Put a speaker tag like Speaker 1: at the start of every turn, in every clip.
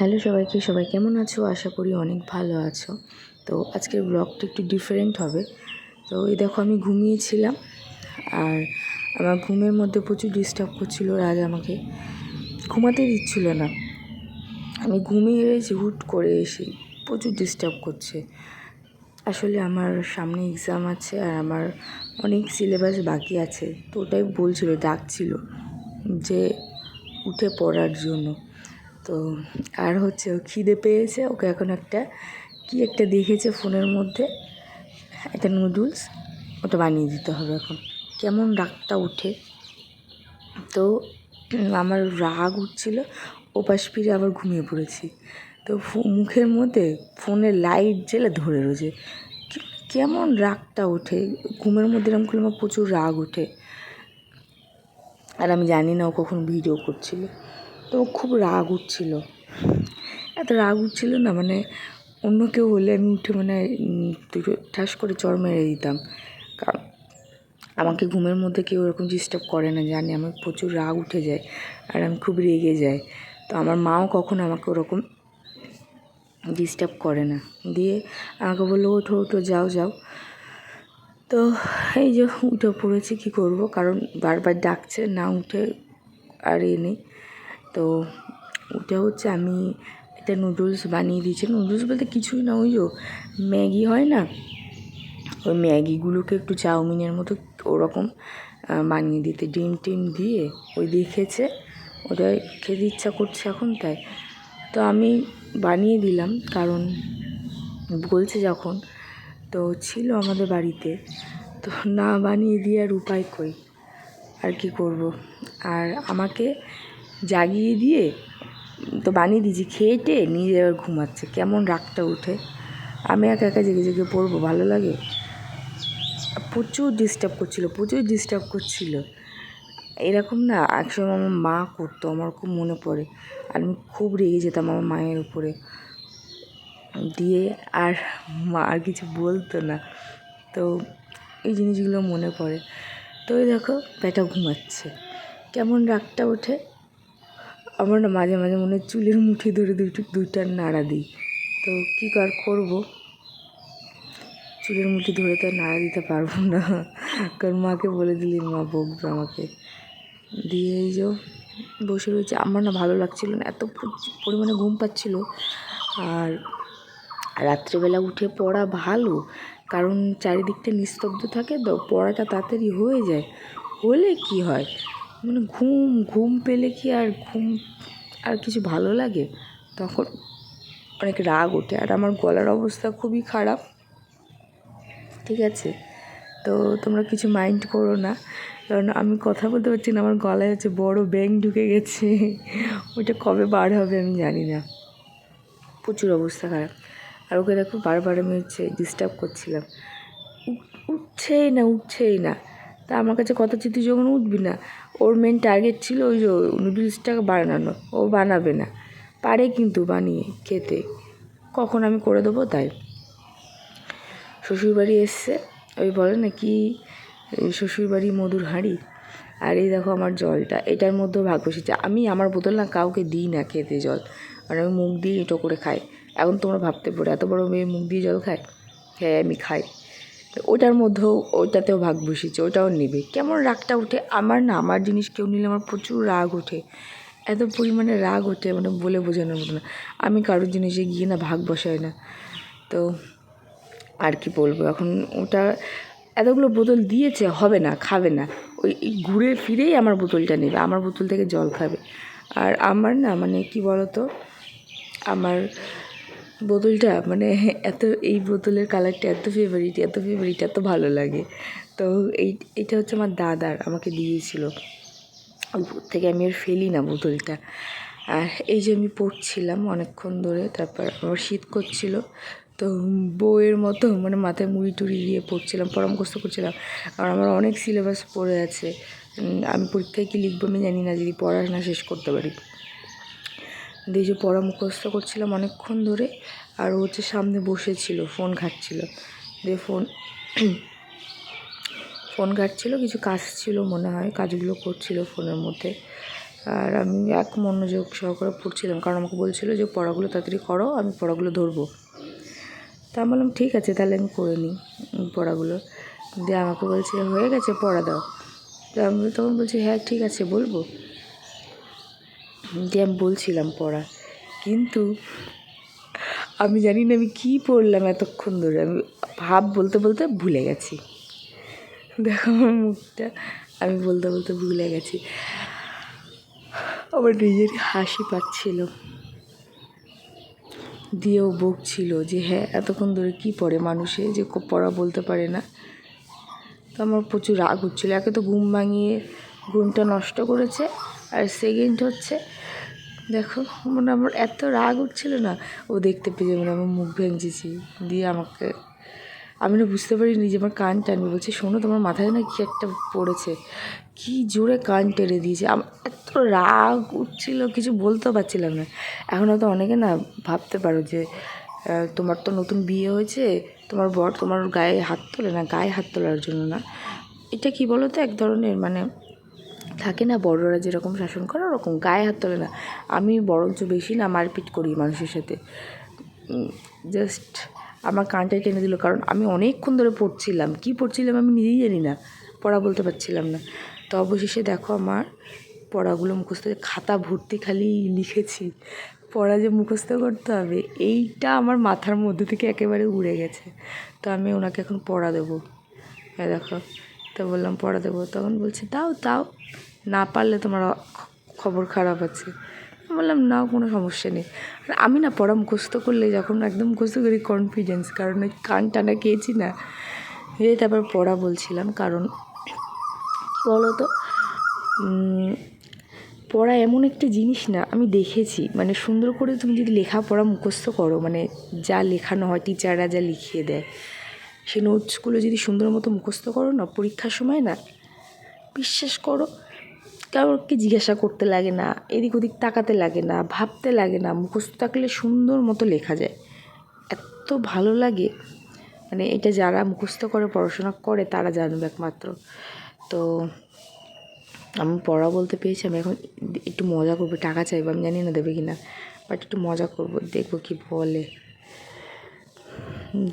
Speaker 1: Hello সবাইকে, সবাই কেমন আছো? আশা করি অনেক ভালো আছো। তো আজকের ব্লগটা একটু ডিফারেন্ট হবে। তো এই দেখো আমি ঘুমিয়েছিলাম আর আমার ঘুমের মধ্যে প্রচুর ডিস্টার্ব করছিল রাজ আমাকে ঘুমাতে দিচ্ছিল না। আমি ঘুমিয়ে রয়েছি, হুট করে এসে প্রচুর ডিস্টার্ব করছে। আসলে আমার সামনে এক্সাম আছে আর আমার অনেক সিলেবাস বাকি আছে। তো ওটাই বলছিল, ডাকছিল যে উঠে পড়ার জন্য। তো আর হচ্ছে ও খিদে পেয়েছে, ওকে এখন একটা, কি একটা দেখেছে ফোনের মধ্যে? একটা নুডলস, ওটা বানিয়ে দিতে হবে এখন। কেমন রাগটা উঠে তো আমার রাগ উঠছিল, ওপাশ ফিরে আবার ঘুমিয়ে পড়েছি। তো মুখের মধ্যে ফোনের লাইট জেলে ধরে রয়েছে। কেমন রাগটা ওঠে। ঘুমের মধ্যে এরকম করলে আমার প্রচুর রাগ ওঠে। আর আমি জানি না ও কখন ভিডিও করছিল। তো খুব রাগ উঠছিল। এত রাগ উঠছিল না মানে অন্য কেউ হলে আমি উঠে মানে ঠাস করে চর মেরে দিতাম। কারণ আমাকে ঘুমের মধ্যে কেউ এরকম ডিস্টার্ব করে না, জানি আমার প্রচুর রাগ উঠে যায় আর আমি খুব রেগে যাই। তো আমার মাও কখনো আমাকে ওরকম ডিস্টার্ব করে না। দিয়ে আমাকে বলল, ওঠো ওঠো, যাও যাও। তো এই যে উঠে পড়েছি, কী করব? কারণ বারবার ডাকছে, না উঠে আর এ নেই। তো ওটা হচ্ছে আমি একটা নুডলস বানিয়ে দিয়েছি। নুডলস বলতে কিছুই না, ওই যে ম্যাগি হয় না? ওই ম্যাগিগুলোকে একটু চাউমিনের মতো ওরকম বানিয়ে দিতে। ডিম টিম দিয়ে ওই দেখেছে ওটা খেতে ইচ্ছা করছে এখন তাই। তো আমি বানিয়ে দিলাম, কারণ বলছে যখন, তো ছিল আমাদের বাড়িতে। তো না বানিয়ে দিয়ে আর উপায় কই? আর কি করব? আর আমাকে জাগিয়ে দিয়ে তো বানিয়ে দিয়েছি, খেয়ে টেয়ে নিজে এবার ঘুমাচ্ছে। কেমন রাগটা উঠে আমি একা একা জেগে জেগে পড়ব, ভালো লাগে? প্রচুর ডিস্টার্ব করছিল, প্রচুর ডিস্টার্ব করছিল। এরকম না, একসময় আমার মা করতো, আমার খুব মনে পড়ে। আর আমি খুব রেগে যেতাম আমার মায়ের উপরে। দিয়ে আর মা আর কিছু বলতো না। তো এই জিনিসগুলো মনে পড়ে। তো দেখো ব্যাটা ঘুমাচ্ছে। কেমন রাগটা ওঠে। আমার না মাঝে মাঝে মনে চুলের মুঠি ধরে দুটো দুইটা নাড়া দিই। তো কী কর করব? চুলের মুঠি ধরে তো নাড়া দিতে পারব না। কারণ মাকে বলে দিলেন মা বকবে আমাকে। দিয়ে এই যে বসে রয়েছে। আমার না ভালো লাগছিল না, এত পরিমাণে ঘুম পাচ্ছিল। আর রাত্রেবেলা উঠে পড়া ভালো, কারণ চারিদিকটা নিস্তব্ধ থাকে, তো পড়াটা তাড়াতাড়ি হয়ে যায়। হলে কি হয়? মানে ঘুম ঘুম পেলে কি আর ঘুম, আর কিছু ভালো লাগে? তখন অনেক রাগ ওঠে। আর আমার গলার অবস্থা খুবই খারাপ। ঠিক আছে? তো তোমরা কিছু মাইন্ড করো না। কারণ আমি কথা বলতে পারছি না। আমার গলায় হচ্ছে বড় ব্যাং ঢুকে গেছে। ওইটা কবে বার হবে আমি জানি না। প্রচুর অবস্থা খারাপ। আর ওকে দেখো বারবার আমি হচ্ছে ডিস্টার্ব করছিলাম। উঠ- উঠছেই না উঠছেই না। তা আমার কাছে কথা তুই যখন উঠবি না, ওর মেন টার্গেট ছিল ওই যে নুডলসটা বানানো, ও বানাবে না। পারে কিন্তু বানিয়ে খেতে। কখন আমি করে দেবো তাই। শ্বশুরবাড়ি এসছে, ওই বলে না কি শ্বশুরবাড়ি মধুর হাঁড়ি। আর এই দেখো আমার জলটা, এটার মধ্যেও ভাগ বসেছে। আমি আমার বোতল না কাউকে দিই না খেতে জল। আর আমি মুখ দিয়ে এটো করে খাই। এখন তোমরা ভাবতে পারো, এত বড় মেয়ে মুখ দিয়ে জল খায়? হ্যাঁ আমি খাই। ওটার মধ্যেও ওইটাতেও ভাগ বসেছে ওটাও নেবে। কেমন রাগটা উঠে আমার না, আমার জিনিস কেউ নিলে আমার প্রচুর রাগ ওঠে। এত পরিমাণে রাগ ওঠে মানে বলে বোঝানোর মতো না। আমি কারোর জিনিসে গিয়ে না ভাগ বসাই না। তো আর কি বলব? এখন ওটা এতগুলো বোতল দিয়েছে, হবে না, খাবে না। ওই ঘুরে ফিরেই আমার বোতলটা নেবে, আমার বোতল থেকে জল খাবে। আর আমার না মানে কি বলতো? আমার বোতলটা মানে এত, এই বোতলের কালারটা এত ফেভারিট এত ফেভারিট এত ভালো লাগে। তো এই, এটা হচ্ছে আমার দাদার, আমাকে দিয়েছিল। ওই থেকে আমি আর ফেলি না বোতলটা। আর এই যে আমি পড়ছিলাম অনেকক্ষণ ধরে, তারপর আমার শীত করছিল। তো বইয়ের মতো মানে মাথায় মুড়ি টুড়ি দিয়ে পড়ছিলাম পড়া মুখস্থ করছিলাম। আর আমার অনেক সিলেবাস পড়ে আছে। আমি পরীক্ষায় কী লিখব আমি জানি না, যদি পড়াশোনা শেষ করতে পারি। দিয়ে যে পড়া মুখস্থ করছিলাম অনেকক্ষণ ধরে আর ও হচ্ছে সামনে বসেছিল, ফোন ঘাটছিল। দিয়ে ফোন ফোন ঘাটছিল, কিছু কাজ ছিল মনে হয়, কাজগুলো করছিল ফোনের মধ্যে। আর আমি এক মনোযোগ সহকারে পড়ছিলাম, কারণ আমাকে বলছিল যে পড়াগুলো তাড়াতাড়ি করো, আমি পড়াগুলো ধরবো। তা আমি বললাম, ঠিক আছে, তাহলে আমি করে নিই পড়াগুলো। দিয়ে আমাকে বলছে, হয়ে গেছে, পড়া দাও। তো আমি তখন বলছি হ্যাঁ ঠিক আছে, বলব। আমি বলছিলাম পড়া। কিন্তু আমি জানি না আমি কী পড়লাম এতক্ষণ ধরে। আমি ভাব বলতে বলতে ভুলে গেছি। দেখো আমার মুখটা, আমি বলতে বলতে ভুলে গেছি। আমার নিজের হাসি পাচ্ছিল। দিয়েও বকছিল যে হ্যাঁ এতক্ষণ ধরে কী পড়ে মানুষে? যে পড়া বলতে পারে না। তো আমার প্রচুর রাগ হচ্ছিল একে তো ঘুম ভাঙিয়ে ঘুমটা নষ্ট করেছে। আর সেকেন্ড হচ্ছে, দেখো মানে আমার এত রাগ উঠছিল না, ও দেখতে পেয়ে মানে আমার মুখ ভেঙেছি, দিয়ে আমাকে, আমি না বুঝতে পারিনি যে আমার কান টানবে, বলছি, শোনো, তোমার মাথায় না কি একটা পড়েছে, কি জোরে কান টেনে দিয়েছে আমার এত রাগ উঠছিল, কিছু বলতেও পারছিলাম না, এখন হয়তো অনেকে না ভাবতে পারো যে তোমার তো নতুন বিয়ে হয়েছে, তোমার বর তোমার গায়ে হাত তোলে না, গায়ে হাত তোলার জন্য না, এটা কি বলো তো এক ধরনের মানে থাকে না, বড়রা যেরকম শাসন করে ওরকম, গায়ে হাত তোলে না। আমি বরঞ্চ বেশি না মারপিট করি মানুষের সাথে। জাস্ট আমার কানটাই টেনে দিল, কারণ আমি অনেকক্ষণ ধরে পড়ছিলাম। কি পড়ছিলাম আমি নিজেই জানি না, পড়া বলতে পারছিলাম না। তো অবশেষে দেখো আমার পড়াগুলো মুখস্থ খাতা ভর্তি খালি লিখেছি। পড়া যে মুখস্থ করতে হবে, এইটা আমার মাথার মধ্যে থেকে একেবারে উড়ে গেছে। তো আমি ওনাকে এখন পড়া দেবো। হ্যাঁ দেখো, তো বললাম পড়া দেবো, তখন বলছে, দাও তাও না পারলে তোমার খবর খারাপ আছে। বললাম, না, কোনো সমস্যা নেই। আর আমি না পড়া মুখস্থ করলে যখন একদম মুখস্থ করি কনফিডেন্স কারণ ওই কান টানা খেয়েছি না। এই তারপর পড়া বলছিলাম, কারণ বলো তো পড়া এমন একটা জিনিস না, আমি দেখেছি। মানে সুন্দর করে তুমি যদি লেখাপড়া মুখস্থ করো মানে যা লেখানো হয় টিচাররা যা লিখিয়ে দেয়, সেই নোটসগুলো যদি সুন্দর মতো মুখস্থ করো না, পরীক্ষার সময় না, বিশ্বাস করো কাউকে জিজ্ঞাসা করতে লাগে না, এদিক ওদিক তাকাতে লাগে না, ভাবতে লাগে না, মুখস্থ থাকলে সুন্দর মতো লেখা যায়। এত ভালো লাগে। মানে এটা যারা মুখস্থ করে, পড়াশোনা করে, তারা জানবে একমাত্র। তো আমি পড়া বলতে পেয়েছি আমি এখন একটু মজা করব, টাকা চাইব, আমি জানি না দেবে কি না বাট একটু মজা করব, দেখব কি বলে।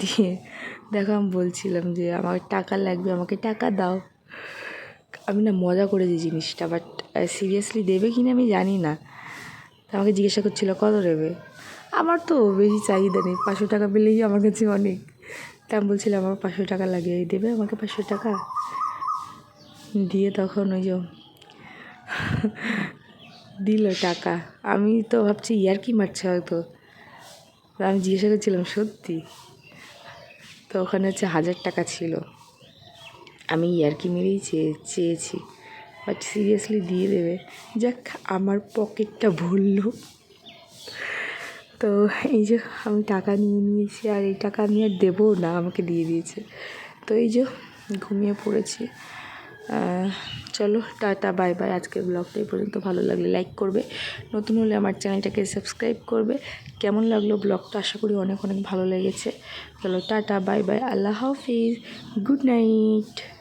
Speaker 1: দিয়ে দেখো আমি বলছিলাম যে, আমার টাকা লাগবে, আমাকে টাকা দাও। আমি না মজা করে যে জিনিসটা বাট সিরিয়াসলি দেবে কি না আমি জানি না। তা আমাকে জিজ্ঞাসা করছিল, কত দেবে? আমার তো বেশি চাহিদা নেই, পাঁচশো টাকা পেলেই আমার কাছে অনেক। তা আমি বলছিলাম, আমার পাঁচশো টাকা লাগে দেবে আমাকে পাঁচশো টাকা? দিয়ে তখন ওই যে দিল টাকা। আমি তো ভাবছি, ইয়ার কি মারছে হয়তো? আমি জিজ্ঞাসা করছিলাম, সত্যি? তো ওখানে হচ্ছে হাজার টাকা ছিল। আমি ইয়ার্কি মেরেই চেয়ে, চেয়েছি। বাট সিরিয়াসলি দিয়ে দেবে। যাক, আমার পকেটটা ভরলো। তো এই যে আমি টাকা নিয়ে নিয়েছি, আর এই টাকা আমি আর দেবো না, আমাকে দিয়ে দিয়েছে। তো এই যে ঘুমিয়ে পড়েছি। চলো, টাটা, বাই বাই। আজকের ব্লগটা এই পর্যন্ত। ভালো লাগলে লাইক করবে। নতুন হলে আমার চ্যানেলটাকে সাবস্ক্রাইব করবে। কেমন লাগল ব্লগটা? আশা করি অনেক অনেক ভালো লেগেছে। চলো, টাটা, বাই বাই। আল্লাহ হাফিজ। Good night.